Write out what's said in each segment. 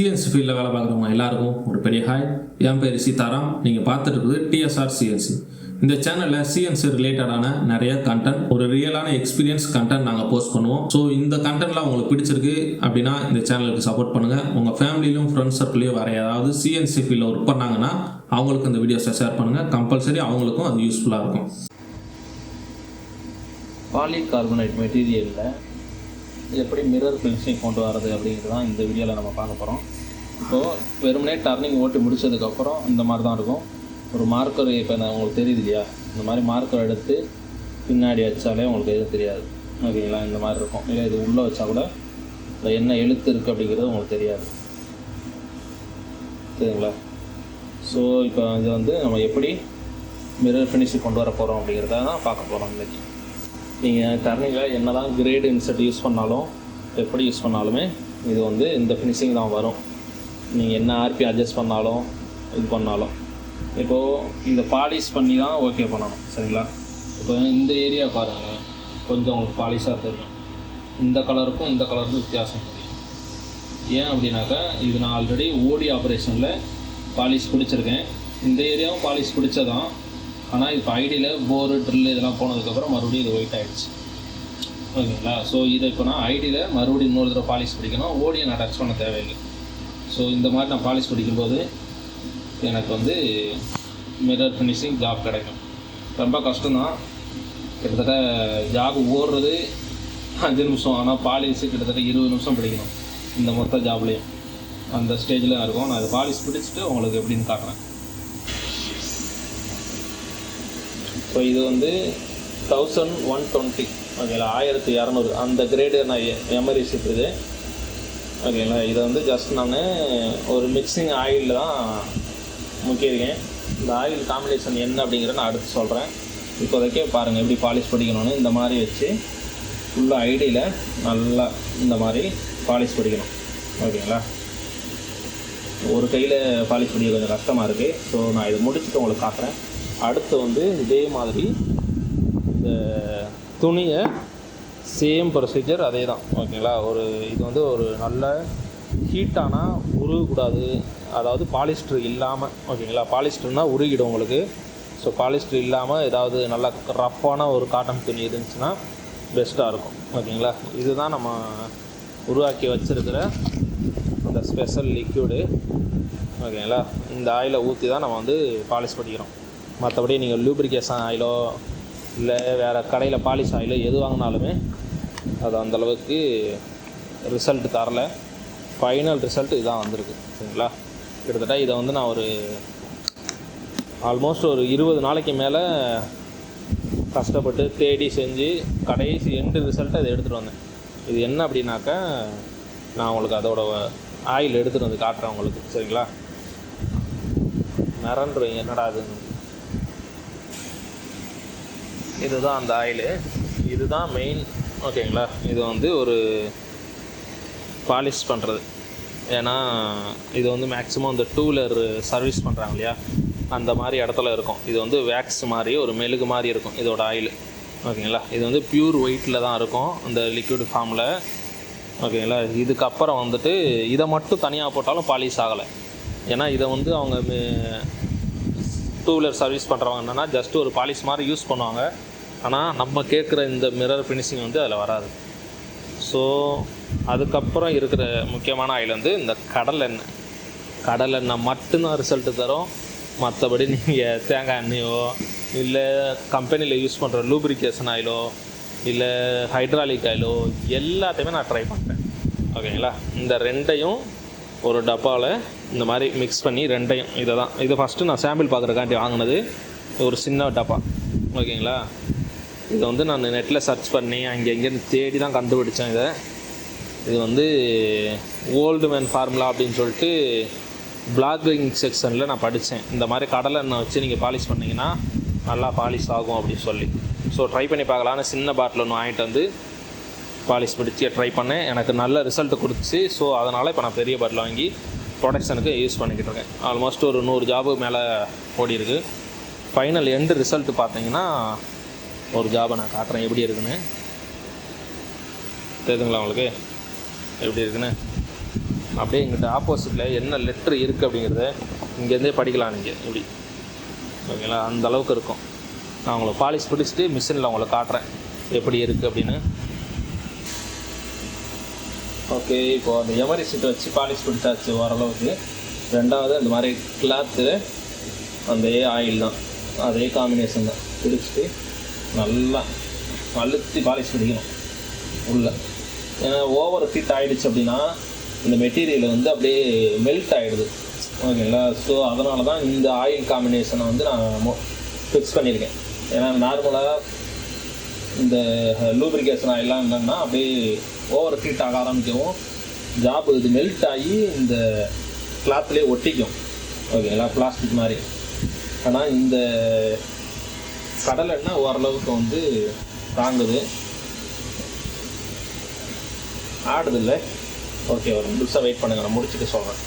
CNC ஃபீல்டில் வேலை பார்க்குறவங்க எல்லாருக்கும் ஒரு பெரிய ஹாய் என் பேர் சீதாராம் நீங்கள் பார்த்துட்டு இருக்குது டிஎஸ்ஆர் சிஎன்சி இந்த சேனலில் சிஎன்சி ரிலேட்டடான நிறைய கண்டென்ட் ஒரு ரியலான எக்ஸ்பீரியன்ஸ் கண்டென்ட் நாங்கள் போஸ்ட் பண்ணுவோம். ஸோ இந்த கண்டென்ட்லாம் உங்களுக்கு பிடிச்சிருக்கு அப்படின்னா இந்த சேனலுக்கு சப்போர்ட் பண்ணுங்கள் உங்கள் ஃபேமிலியிலும் ஃப்ரெண்ட்ஸ் சர்க்கிளையும் வேறு ஏதாவது சிஎன்சி ஃபீல்டில் ஒர்க் பண்ணாங்கன்னா அவங்களுக்கு இந்த வீடியோஸை ஷேர் பண்ணுங்கள் கம்பல்சரி அவங்களுக்கும் அது யூஸ்ஃபுல்லாக இருக்கும். பாலிகார்பனேட் மெட்டீரியலில் எப்படி மிரர் ஃபினிஷிங் கொண்டு வரது அப்படிங்கிறது தான் இந்த வீடியோவில் நம்ம பார்க்க போகிறோம் இப்போது வெறுமனே டர்னிங் ஓட்டி முடிச்சதுக்கப்புறம் இந்த மாதிரி தான் இருக்கும். ஒரு மார்க்கர் இப்போ நான் உங்களுக்கு தெரியுது இல்லையா? இந்த மாதிரி மார்க்கர் எடுத்து பின்னாடி வச்சாலே உங்களுக்கு எதுவும் தெரியாது. ஓகேங்களா? இந்த மாதிரி இருக்கும். இல்லை இது உள்ளே வச்சா கூட இந்த என்ன எழுத்து இருக்குது அப்படிங்கிறது உங்களுக்கு தெரியாது. சரிங்களா? ஸோ இப்போ இது வந்து நம்ம எப்படி மிரர் ஃபினிஷிங் கொண்டு வர போகிறோம் அப்படிங்கிறத தான் பார்க்க போகிறோம் இன்றைக்கி நீங்கள் டர்னிங்கில் என்ன தான் கிரேடு இன்செட் யூஸ் பண்ணாலும் எப்படி யூஸ் பண்ணாலுமே இது வந்து இந்த ஃபினிஷிங் தான் வரும். நீங்கள் என்ன ஆர்பி அட்ஜஸ்ட் பண்ணாலும் இது பண்ணாலும். இப்போது இந்த பாலிஷ் பண்ணி தான் ஓகே பண்ணணும் சரிங்களா? இப்போ இந்த ஏரியா பாருங்கள் கொஞ்சம் உங்களுக்கு பாலிஷாக தெரியும். இந்த கலருக்கும் இந்த கலருக்கும் வித்தியாசம் தெரியும். ஏன் அப்படின்னாக்கா இது நான் ஆல்ரெடி ஓடி ஆப்ரேஷனில் பாலிஷ் பிடிச்சிருக்கேன். இந்த ஏரியாவும் பாலிஷ் பிடிச்சதான். ஆனால் இப்போ ஐடியில் போரு ட்ரில் இதெல்லாம் போனதுக்கப்புறம் மறுபடியும் இது ஒயிட் ஆகிடுச்சு ஓகேங்களா? ஸோ இதை இப்போ நான் ஐடியில் மறுபடியும் இன்னொரு தடவை பாலிஷ் பிடிக்கணும். ஓடியை நான் டச் பண்ண தேவையில்லை. ஸோ இந்த மாதிரி நான் பாலிஷ் பிடிக்கும்போது எனக்கு வந்து மிரர் ஃபினிஷிங் ஜாப் கிடைக்கும். ரொம்ப கஷ்டம்தான். கிட்டத்தட்ட ஜாப் ஓடுறது அஞ்சு நிமிஷம். ஆனால் பாலிஷ் கிட்டத்தட்ட இருபது நிமிஷம் பிடிக்கணும். இந்த மொத்த ஜாப்லேயும் அந்த ஸ்டேஜில் இருக்கும். நான் அதை பாலிஷ் பிடிச்சிட்டு உங்களுக்கு எப்படின்னு காட்டுறேன். ஸோ இது வந்து தௌசண்ட் ஒன் டுவெண்ட்டி ஓகேங்களா ஆயிரத்தி இரநூறு. அந்த கிரேடு நான் எம்ஆர்ஐ இருக்குது ஓகேங்களா இதை வந்து ஜஸ்ட் நான் ஒரு மிக்சிங் ஆயிலில் தான் முக்கியிருக்கேன். இந்த ஆயில் காம்பினேஷன் என்ன அப்படிங்கிறத நான் அடுத்து சொல்கிறேன் இப்போதைக்கே பாருங்கள் எப்படி பாலிஷ் படிக்கணும்னு இந்த மாதிரி வச்சு ஃபுல்லாக ஐடியில் நல்லா இந்த மாதிரி பாலிஷ் படிக்கணும் ஓகேங்களா? ஒரு கையில் பாலிஷ் படிக்க கொஞ்சம் கஷ்டமாக இருக்குது ஸோ நான் இதை முடிச்சுட்டு உங்களுக்கு காட்டுறேன். அடுத்து வந்து இதே மாதிரி இந்த துணியை சேம் ப்ரொசீஜர் அதே தான் ஓகேங்களா? ஒரு இது வந்து ஒரு நல்ல ஹீட்டானால் உருகக்கூடாது. அதாவது பாலிஸ்டர் இல்லாமல் ஓகேங்களா? பாலிஸ்டர்னால் உருகிடும் உங்களுக்கு. ஸோ பாலிஸ்டர் இல்லாமல் ஏதாவது நல்லா ரஃப்பான ஒரு காட்டன் துணி இருந்துச்சுன்னா பெஸ்ட்டாக இருக்கும். ஓகேங்களா? இதுதான் நம்ம உருவாக்கி வச்சுருக்கிற அந்த ஸ்பெஷல் லிக்யூடு ஓகேங்களா? இந்த ஆயிலை ஊற்றி தான் நம்ம வந்து பாலிஷ் பண்ணிக்கிறோம். மற்றபடி நீங்கள் லூப்ரிகேஷன் ஆயிலோ இல்லை வேறு கடையில் பாலிஷ் ஆயிலோ எது வாங்கினாலுமே அது அந்தளவுக்கு ரிசல்ட் தரல. ஃபைனல் ரிசல்ட் இதான் வந்திருக்கு சரிங்களா? கிட்டத்தட்ட இதை வந்து நான் ஒரு ஆல்மோஸ்ட் ஒரு இருபது நாளைக்கு மேலே கஷ்டப்பட்டு தேடி செஞ்சு கடைசி எண்டு ரிசல்ட்டை இதை எடுத்துகிட்டு வந்தேன். இது என்ன அப்படின்னாக்கா நான் உங்களுக்கு அதோட ஆயில் எடுத்துகிட்டு வந்து காட்டுறேன் உங்களுக்கு சரிங்களா? மிரண்டுருவீங்க என்னடா அது இதுதான் அந்த ஆயிலு இதுதான் மெயின் ஓகேங்களா? இது வந்து ஒரு பாலிஷ் பண்ணுறது ஏன்னா இது வந்து மேக்ஸிமம் இந்த டூ வீலர் சர்வீஸ் பண்ணுறாங்க இல்லையா? அந்த மாதிரி இடத்துல இருக்கும். இது வந்து வேக்ஸ் மாதிரி ஒரு மெழுகு மாதிரி இருக்கும் இதோட ஆயில் ஓகேங்களா? இது வந்து பியூர் ஒயிட்டில் தான் இருக்கும் இந்த லிக்விட் ஃபார்மில் ஓகேங்களா? இதுக்கப்புறம் வந்துட்டு இதை மட்டும் தனியாக போட்டாலும் பாலிஷ் ஆகலை. ஏன்னா இதை வந்து அவங்க டூ வீலர் சர்வீஸ் பண்ணுறவங்க என்னென்னா ஜஸ்ட் ஒரு பாலிஷ் மாதிரி யூஸ் பண்ணுவாங்க. ஆனால் நம்ம கேட்குற இந்த மிரர் ஃபினிஷிங் வந்து அதில் வராது. ஸோ அதுக்கப்புறம் இருக்கிற முக்கியமான ஆயில் வந்து இந்த கடல் எண்ணெய். கடல் எண்ணெய் மட்டும்தான் ரிசல்ட்டு தரும். மற்றபடி நீங்கள் தேங்காய் எண்ணெயோ இல்லை கம்பெனியில் யூஸ் பண்ணுற லூப்ரிகேஷன் ஆயிலோ இல்லை ஹைட்ராலிக் ஆயிலோ எல்லாத்தையுமே நான் ட்ரை பண்ணுறேன் ஓகேங்களா இந்த ரெண்டையும் ஒரு டப்பாவில் இந்த மாதிரி மிக்ஸ் பண்ணி ரெண்டையும் இதை தான் இது ஃபஸ்ட்டு நான் சாம்பிள் பார்க்குறக்காண்டி வாங்கினது ஒரு சின்ன டப்பா. ஓகேங்களா இதை வந்து நான் நெட்டில் சர்ச் பண்ணி அங்கே இங்கேருந்து தேடி தான் கண்டுபிடிச்சேன் இதை. இது வந்து ஓல்டு மேன் ஃபார்முலா அப்படின்னு சொல்லிட்டு பிளாகிங் செக்ஷனில் நான் படித்தேன் இந்த மாதிரி கடலை எண்ணெய் வச்சு நீங்கள் பாலிஷ் பண்ணிங்கன்னா நல்லா பாலிஷ் ஆகும் அப்படின்னு சொல்லி. ஸோ ட்ரை பண்ணி பார்க்கலான்னு சின்ன பாட்டில் ஒன்று வாங்கிட்டு வந்து பாலிஷ் பிடிச்சி ட்ரை பண்ணேன். எனக்கு நல்ல ரிசல்ட் கொடுத்துச்சு. ஸோ அதனால் இப்போ நான் பெரிய பாட்டில் வாங்கி ப்ரொடக்ஷனுக்கு யூஸ் பண்ணிக்கிட்டு இருக்கேன். ஆல்மோஸ்ட் ஒரு நூறு ஜாபு மேலே ஓடி இருக்குது ஃபைனல் எண்டு ரிசல்ட் பார்த்தீங்கன்னா ஒரு ஜாபை நான் காட்டுறேன். எப்படி இருக்குன்னு? தெரியுதுங்களா உங்களுக்கு? எப்படி இருக்குன்னு? அப்படியே எங்கிட்ட ஆப்போசிட்டில் என்ன லெட்ரு இருக்குது அப்படிங்கிறத இங்கேருந்தே படிக்கலாம் நீங்கள் இப்படி. ஓகேங்களா? அந்த அளவுக்கு இருக்கும். நான் உங்களை பாலிஷ் பிடிச்சிட்டு மிஷினில் உங்களை காட்டுறேன். எப்படி இருக்குது அப்படின்னு. ஓகே இப்போ அந்த எமரி சீட் வச்சு பாலிஷ் பிடிச்சாச்சு ஓரளவுக்கு. ரெண்டாவது அந்த மாதிரி கிளாத்து அந்த ஆயில் தான். அதே காம்பினேஷன் தான். பிடிச்சிட்டு நல்லா அழுத்தி பாலிஷ் பண்ணிக்கணும். உள்ள. ஏன்னா ஓவர் ஹீட் ஆகிடுச்சு அப்படின்னா இந்த மெட்டீரியல் வந்து அப்படியே மெல்ட் ஆகிடுது ஓகேங்களா ஸோ அதனால தான் இந்த ஆயில் காம்பினேஷனை வந்து நான் ஃபிக்ஸ் பண்ணியிருக்கேன் ஏன்னா நார்மலாக இந்த லூப்ரிகேஷன் ஆயிலாம் என்னென்னா அப்படியே ஓவர் ஹீட் ஆக ஆரம்பிக்கவும் ஜாப் இது மெல்ட் ஆகி இந்த கிளாத்லேயே ஒட்டிக்கும். ஓகேங்களா பிளாஸ்டிக் மாதிரி. ஆனால் இந்த கடல் எண்ணெய் ஓரளவுக்கு வந்து தாங்குது. ஆடுதில்ல. ஓகே ஒரு நிமிஷம் வெயிட் பண்ணுங்க நான் முடிச்சுட்டு சொல்கிறேன்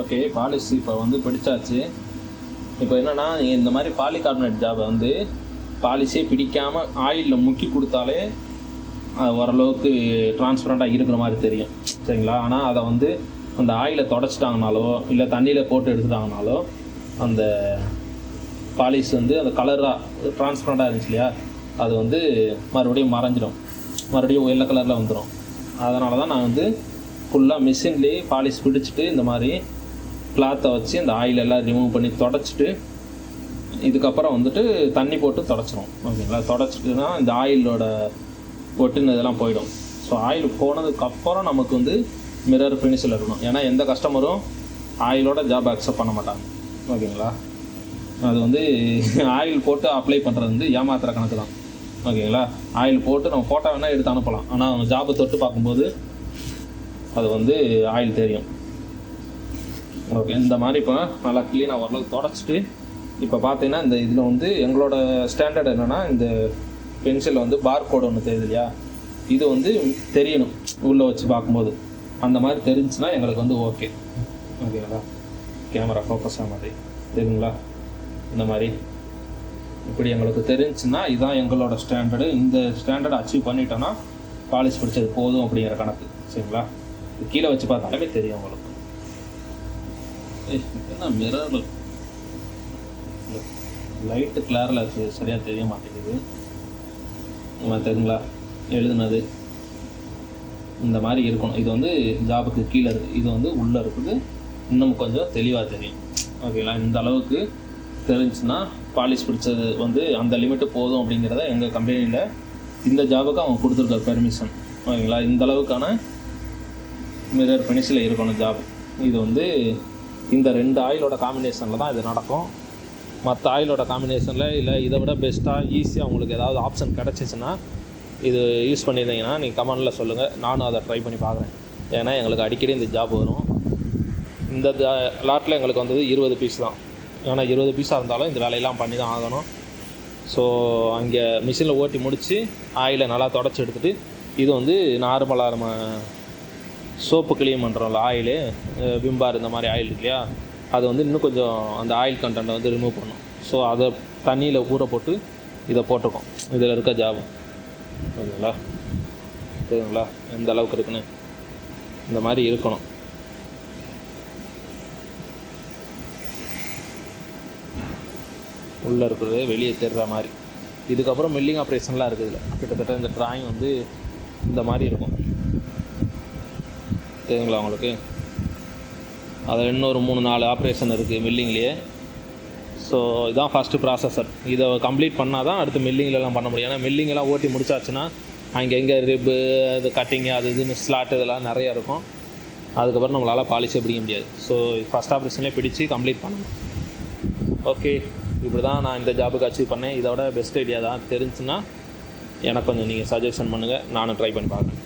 ஓகே பாலிசி இப்போ வந்து பிடிச்சாச்சு. இப்போ என்னென்னா நீங்கள் இந்த மாதிரி பாலிகார்பனேட் ஜாபை வந்து பாலிசியே பிடிக்காமல் ஆயிலில் முக்கி கொடுத்தாலே அது ஓரளவுக்கு டிரான்ஸ்பரண்ட்டாக இருக்கிற மாதிரி தெரியும். சரிங்களா? ஆனால் அதை வந்து அந்த ஆயிலை தொடச்சிட்டாங்கனாலோ இல்லை தண்ணியில் போட்டு எடுத்துட்டாங்கனாலோ அந்த பாலிஷ் வந்து அந்த கலராக டிரான்ஸ்பரண்ட்டாக இருந்துச்சு இல்லையா? அது வந்து மறுபடியும் மறைஞ்சிடும். மறுபடியும் வெள்ளை கலரில் வந்துடும் அதனால தான் நான் வந்து ஃபுல்லாக மிஷின்லேயே பாலிஷ் பிடிச்சிட்டு இந்த மாதிரி கிளாத்தை வச்சு அந்த ஆயில் எல்லாம் ரிமூவ் பண்ணி தொடச்சிட்டு இதுக்கப்புறம் வந்துட்டு தண்ணி போட்டு தொடச்சிரும். ஓகேங்களா? தொடச்சிட்டுனா இந்த ஆயிலோட ஒட்டுன்னு இதெல்லாம் போயிடும். ஸோ ஆயில் போனதுக்கப்புறம் நமக்கு வந்து மிரர் ஃபினிஷில் இருக்கணும். ஏன்னா எந்த கஸ்டமரும் ஆயிலோட ஜாப் அக்செப்ட் பண்ண மாட்டாங்க. ஓகேங்களா? அது வந்து ஆயில் போட்டு அப்ளை பண்ணுறது வந்து ஏமாத்துற கணக்கு தான் ஓகேங்களா? ஆயில் போட்டு நம்ம ஃபோட்டோ வேணால் எடுத்து அனுப்பலாம். ஆனால் அவங்க ஜாபை தொட்டு பார்க்கும்போது அது வந்து ஆயில் தெரியும். ஓகே இந்த மாதிரி இப்போ நல்லா க்ளீனாக ஓரளவுக்கு தொடச்சிட்டு இப்போ பார்த்தீங்கன்னா இந்த இதில் வந்து எங்களோட ஸ்டாண்டர்ட் என்னென்னா இந்த பென்சில் வந்து பார் கோடு ஒன்று தெரியுது இல்லையா? இது வந்து தெரியணும் உள்ளே வச்சு பார்க்கும்போது. அந்த மாதிரி தெரிஞ்சுன்னா எங்களுக்கு வந்து ஓகே ஓகேங்களா? கேமரா ஃபோக்கஸ் ஆக மாதிரி. தெரியுங்களா? இந்த மாதிரி. இப்படி எங்களுக்கு தெரிஞ்சுன்னா இதுதான் எங்களோட ஸ்டாண்டர்டு இந்த ஸ்டாண்டர்டை அச்சீவ் பண்ணிட்டோன்னா காலேஜ் பிடிச்சது போதும் அப்படிங்கிற கணக்கு. சரிங்களா? கீழே வச்சு பார்த்தாலே தெரியும் உங்களுக்கு. என்ன மிரர் லைட்டு கிளாரில் சரியாக தெரிய மாட்டேங்குது. தெரியுங்களா? எழுதுனது. இந்த மாதிரி இருக்கணும். இது வந்து ஜாபுக்கு கீழே இருக்குது இது வந்து உள்ளே இருக்குது. இன்னும் கொஞ்சம் தெளிவாக தெரியும். ஓகேங்களா? இந்த அளவுக்கு தெரிஞ்சுன்னா பாலிஷ் பிடிச்சது வந்து அந்த லிமிட்டு போதும் அப்படிங்கிறத எங்கள் கம்பெனியில் இந்த ஜாபுக்கு அவங்க கொடுத்துருக்க பெர்மிஷன் ஓகேங்களா? இந்த அளவுக்கான மிரர் ஃபினிஷில் இருக்கணும் ஜாப் இது வந்து இந்த ரெண்டு ஆயிலோட காம்பினேஷனில் தான் இது நடக்கும். மற்ற ஆயிலோட காம்பினேஷனில் இல்லை இதை விட பெஸ்ட்டாக ஈஸியாக உங்களுக்கு ஏதாவது ஆப்ஷன் கிடச்சிச்சின்னா இது யூஸ் பண்ணியிருந்தீங்கன்னா நீங்கள் கமெண்டில் சொல்லுங்கள் நானும் அதை ட்ரை பண்ணி பார்க்குறேன். ஏன்னா எங்களுக்கு அடிக்கடி இந்த ஜாப் வரும். இந்த லாட்டில் எங்களுக்கு வந்தது இருபது பீஸ் தான். ஏன்னா இருபது பீஸாக இருந்தாலும் இந்த வேலையெல்லாம் பண்ணி தான் ஆகணும். ஸோ அங்கே மிஷினில் ஓட்டி முடித்து ஆயிலை நல்லா தொடச்சி எடுத்துகிட்டு இது வந்து நார்மலாக நம்ம சோப்பு க்ளீன் பண்ணுறோம்ல ஆயிலு விம்பார் இந்த மாதிரி ஆயில் இருக்கு இல்லையா? அது வந்து இன்னும் கொஞ்சம் அந்த ஆயில் கண்டென்ட்டை வந்து ரிமூவ் பண்ணும் ஸோ அதை தண்ணியில் ஊற போட்டு இதை போட்டிருக்கோம். இதில் இருக்க ஜாபம் ஓகேங்களா தெரியுங்களா எந்த அளவுக்கு இருக்குன்னு. இந்த மாதிரி இருக்கணும். உள்ளே இருக்கிறது வெளியே தேடுற மாதிரி. இதுக்கப்புறம் மில்லிங் ஆப்ரேஷன்லாம் இருக்குது இதில். கிட்டத்தட்ட இந்த ட்ராயிங் வந்து இந்த மாதிரி இருக்கும். தெரியுங்களா உங்களுக்கு? அதில் இன்னொரு மூணு நாலு ஆப்ரேஷன் இருக்குது மில்லிங்லேயே ஸோ இதான் ஃபஸ்ட்டு ப்ராசஸர் இதை கம்ப்ளீட் பண்ணால் தான் அடுத்து மில்லிங்லலாம் பண்ண முடியும். ஏன்னா மில்லிங்கெல்லாம் ஓட்டி முடிச்சாச்சுன்னா அங்கே எங்கே ரிப்பு அது கட்டிங்கு அது இதுன்னு ஸ்லாட் இதெல்லாம் நிறைய இருக்கும். அதுக்கப்புறம் நம்மளால் பாலிஷே பிடிக்க முடியாது. ஸோ ஃபஸ்ட் ஆப்ரேஷன்லேயே பிடிச்சி கம்ப்ளீட் பண்ணணும். ஓகே இப்படி தான் நான் இந்த ஜாபுக்கு அச்சீவ் பண்ணேன். இதோட பெஸ்ட் ஐடியா தான் தெரிஞ்சுன்னா எனக்கு கொஞ்சம் நீங்கள் சஜஷன் பண்ணுங்கள் நானும் ட்ரை பண்ணி பார்க்குறேன்.